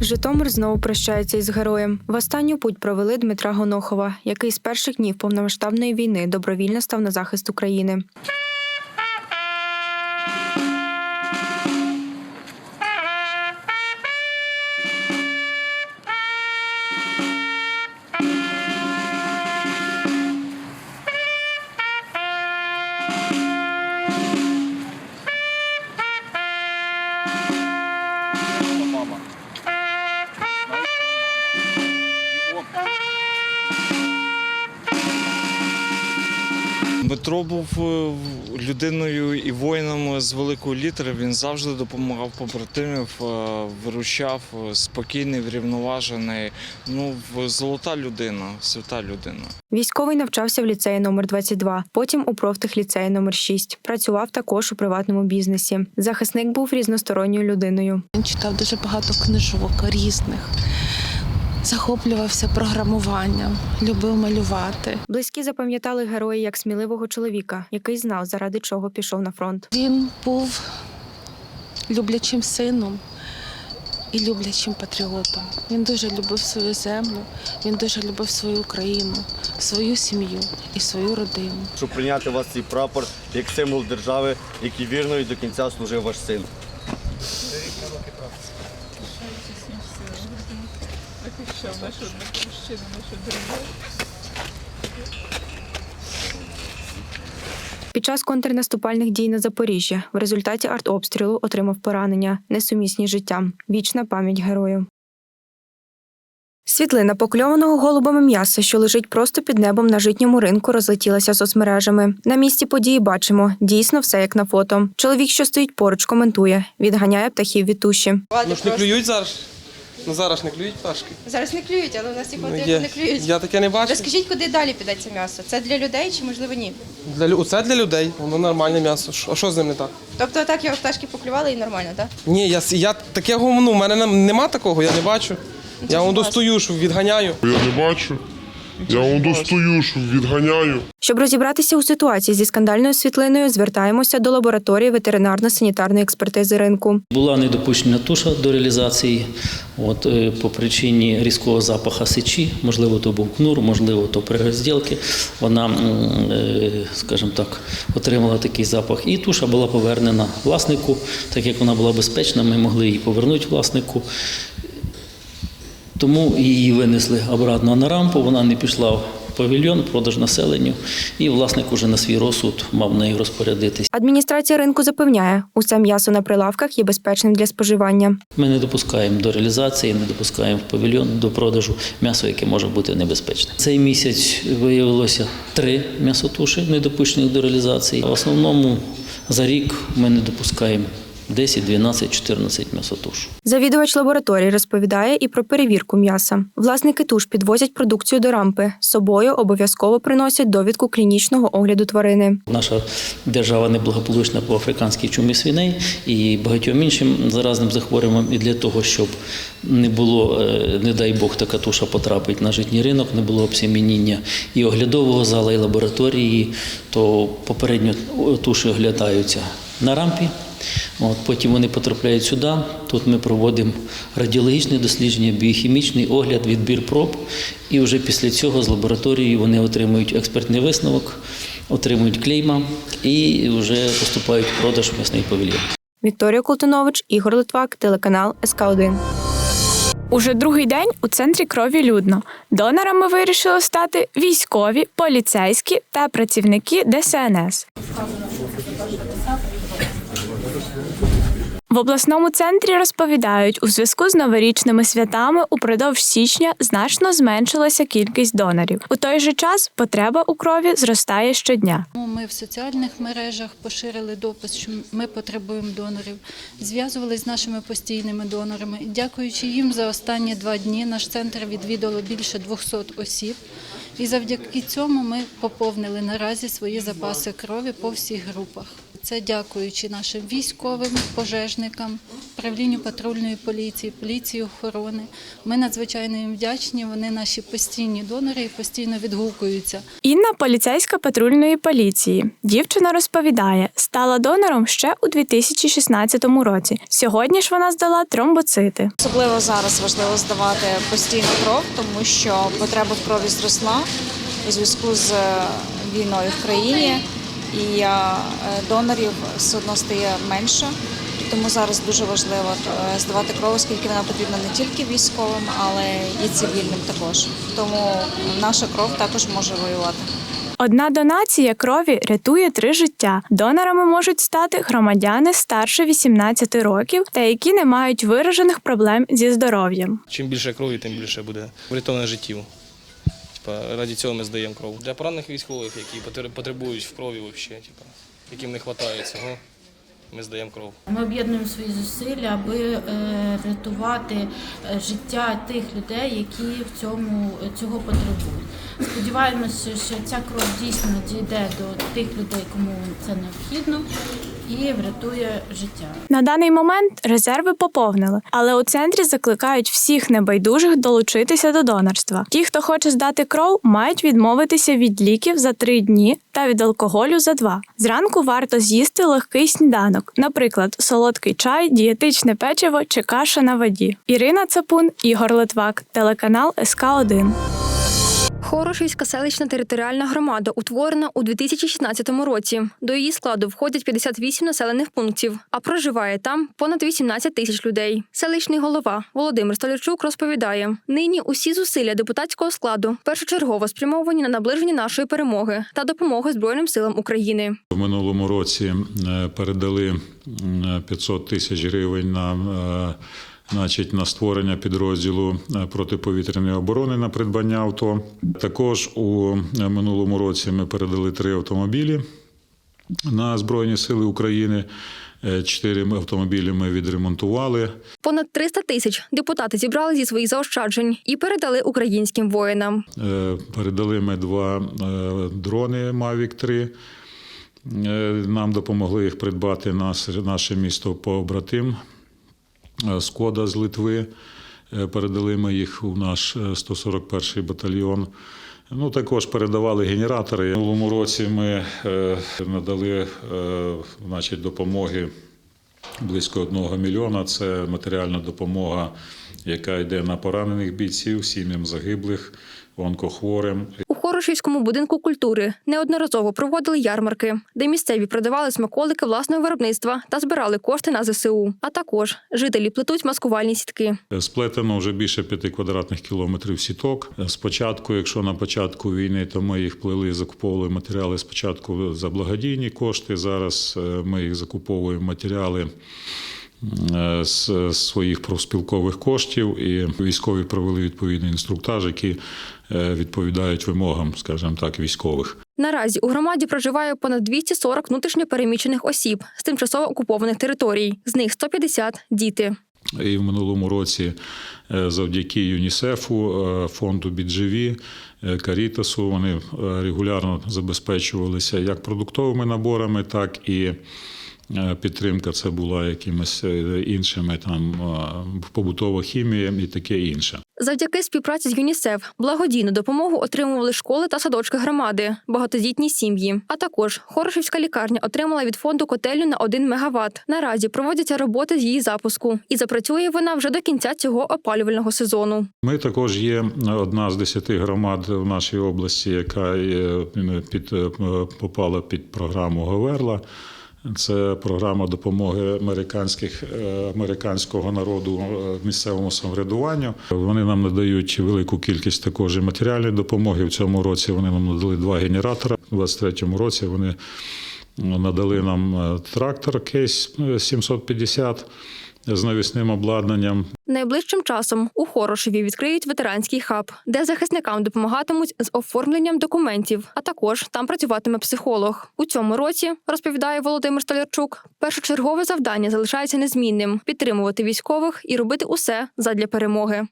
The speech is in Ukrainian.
Житомир знову прощається із героєм. В останню путь провели Дмитра Гонохова, який з перших днів повномасштабної війни добровільно став на захист України. Дмитро був е, людиною і воїном з великої літери. Він завжди допомагав побратимів, е, виручав е, спокійний, врівноважений. Ну, в- золота людина, свята людина. Військовий навчався в ліцеї номер 22, потім у профтехліцеї номер 6. Працював також у приватному бізнесі. Захисник був різносторонньою людиною. Він читав дуже багато книжок різних, захоплювався програмуванням, любив малювати. Близькі запам'ятали героя як сміливого чоловіка, який знав, заради чого пішов на фронт. Він був люблячим сином і люблячим патріотом. Він дуже любив свою землю, він дуже любив свою Україну, свою сім'ю і свою родину. щоб прийняти вас цей прапор як символ держави, який вірно і до кінця служив ваш син. Під час контрнаступальних дій на Запоріжжя в результаті артобстрілу отримав поранення, несумісні з життям. Вічна пам'ять герою. Світлина покльованого голубами м'яса, що лежить просто під небом на житньому ринку, розлетілася соцмережами. На місці події бачимо дійсно все як на фото. Чоловік, що стоїть поруч, коментує, відганяє птахів від туші. Ну ж не клюють зараз. Ну зараз не клюють пташки. Зараз не клюють, але у нас і Ну, є. не клюють. Я таке не бачу. Розкажіть, куди далі піде це м'ясо? Це для людей чи можливо ні? Для, лю- оце для людей, воно нормальне м'ясо. А що з ним не так? Тобто так його пташки поклювали і нормально, так? Ні, я, с- я таке говно, в мене нем- нема такого, я не бачу. Я воно достою, що відганяю. Я не бачу. Я он достаю, що відганяю. Щоб розібратися у ситуації зі скандальною світлиною, звертаємося до лабораторії ветеринарно-санітарної експертизи ринку. Була недопущена туша до реалізації от, е, по причині різкого запаху сечі, можливо, то був кнур, можливо, то при розділці. Вона, е, скажімо так, отримала такий запах. І туша була повернена власнику, так як вона була безпечна, ми могли її повернути власнику. Тому її винесли обратно на рампу, вона не пішла в павільйон, продаж населенню, і власник уже на свій розсуд мав нею розпорядитись. Адміністрація ринку запевняє, усе м'ясо на прилавках є безпечним для споживання. Ми не допускаємо до реалізації, не допускаємо в павільйон до продажу м'ясо, яке може бути небезпечне. Цей місяць виявилося три м'ясотуші, не допущених до реалізації. В основному за рік ми не допускаємо 10, 12, 14 м'ясотуш. Завідувач лабораторії розповідає і про перевірку м'яса. Власники туш підвозять продукцію до рампи. З собою обов'язково приносять довідку клінічного огляду тварини. Наша держава неблагополучна по африканській чумі свиней і багатьом іншим заразним захворюванням. І для того, щоб не було, е, не дай Бог, така туша потрапить на житній ринок, не було обсемініння і оглядового зала, і лабораторії, то попередньо туші оглядаються на рампі. От, потім вони потрапляють сюди. Тут ми проводимо радіологічне дослідження, біохімічний огляд, відбір проб. І вже після цього з лабораторії вони отримують експертний висновок, отримують клейма і вже поступають в продаж в м'ясний павільйон. Вікторія Колтунович, Ігор Литвак, телеканал СК 1 Уже другий день у центрі крові людно. Донорами вирішили стати військові, поліцейські та працівники ДСНС. В обласному центрі розповідають, у зв'язку з новорічними святами упродовж січня значно зменшилася кількість донорів. У той же час потреба у крові зростає щодня. Ну, Ми в соціальних мережах поширили допис, що ми потребуємо донорів, зв'язувалися з нашими постійними донорами. Дякуючи їм за останні два дні наш центр відвідало більше 200 осіб. І завдяки цьому ми поповнили наразі свої запаси крові по всіх групах. Це дякуючи нашим військовим, пожежникам, управлінню патрульної поліції, поліції охорони. Ми надзвичайно їм вдячні. Вони наші постійні донори і постійно відгукуються. Інна поліцейська патрульної поліції. Дівчина розповідає, стала донором ще у 2016 році. Сьогодні ж вона здала тромбоцити. Особливо зараз важливо здавати постійну кров, тому що потреба в крові зросла у зв'язку з е, війною в країні, і е, донорів все одно стає менше. Тому зараз дуже важливо е, здавати кров, оскільки вона потрібна не тільки військовим, але і цивільним також. Тому наша кров також може воювати. Одна донація крові рятує три життя. Донорами можуть стати громадяни старше 18 років та які не мають виражених проблем зі здоров'ям. Чим більше крові, тим більше буде врятовано життів. Типа, раді цього ми здаємо кров. Для поранених військових, які потр- потребують в крові, взагалі, типа, яким не вистачає цього, ми здаємо кров. Ми об'єднуємо свої зусилля, аби е, рятувати е, життя тих людей, які в цьому цього потребують. Сподіваємося, що ця кров дійсно дійде до тих людей, кому це необхідно, і врятує життя. На даний момент резерви поповнили, але у центрі закликають всіх небайдужих долучитися до донорства. Ті, хто хоче здати кров, мають відмовитися від ліків за три дні та від алкоголю за два. Зранку варто з'їсти легкий сніданок, наприклад, солодкий чай, дієтичне печиво чи каша на воді. Ірина Цапун, Ігор Литвак, телеканал СК 1 Хорошівська селищна територіальна громада утворена у 2016 році. До її складу входять 58 населених пунктів, а проживає там понад 18 тисяч людей. Селищний голова Володимир Столярчук розповідає: нині усі зусилля депутатського складу першочергово спрямовані на наближення нашої перемоги та допомоги Збройним силам України. В минулому році е, передали м, 500 тисяч гривень на, е, значить, на створення підрозділу е, протиповітряної оборони на придбання авто. Також у е, минулому році ми передали три автомобілі на Збройні Сили України. Е, Чотири автомобілі ми відремонтували. Понад 300 тисяч депутати зібрали зі своїх заощаджень і передали українським воїнам. Передали ми два дрони Mavic 3. Е, Нам допомогли їх придбати наше місто побратим Скода з Литви. Е, Передали ми їх у наш е, 141-й батальйон. Ну, також передавали генератори. В минулому році ми е, надали е, значить, допомоги близько одного мільйона. Це матеріальна допомога, яка йде на поранених бійців, сім'ям загиблих, онкохворим. Хорошівському будинку культури неодноразово проводили ярмарки, де місцеві продавали смаколики власного виробництва та збирали кошти на ЗСУ. А також жителі плетуть маскувальні сітки. Сплетено вже більше п'яти квадратних кілометрів сіток. Спочатку, якщо на початку війни, то ми їх плели, закуповували матеріали спочатку за благодійні кошти. Зараз е, ми їх закуповуємо матеріали. Е, З своїх профспілкових коштів і військові провели відповідний інструктаж, які е, відповідають вимогам, скажімо так, військових. Наразі у громаді проживає понад 240 внутрішньо переміщених осіб з тимчасово окупованих територій. З них 150 – діти. І в минулому році е, завдяки ЮНІСЕФу, фонду Біджеві, Карітасу вони регулярно забезпечувалися як продуктовими наборами, так і підтримка це була якимись е, іншими там е, побутова хімія і таке інше. Завдяки співпраці з ЮНІСЕФ благодійну допомогу отримували школи та садочки громади, багатодітні сім'ї. А також Хорошівська лікарня отримала від фонду котельню на 1 мегаватт. Наразі проводяться роботи з її запуску, і запрацює вона вже до кінця цього опалювального сезону. Ми також є одна з десяти громад в нашій області, яка під, е, попала під програму Говерла. Це програма допомоги американських, е, американського народу е, місцевому самоврядуванню. Вони нам надають велику кількість також матеріальної допомоги. В цьому році вони нам надали два генератора. У 23-му році вони надали нам е, трактор кейс 750 з навісним обладнанням. Найближчим часом у Хорошеві відкриють ветеранський хаб, де захисникам допомагатимуть з оформленням документів. А також там працюватиме психолог. У цьому році розповідає Володимир Столярчук. Першочергове завдання залишається незмінним: підтримувати військових і робити усе задля перемоги.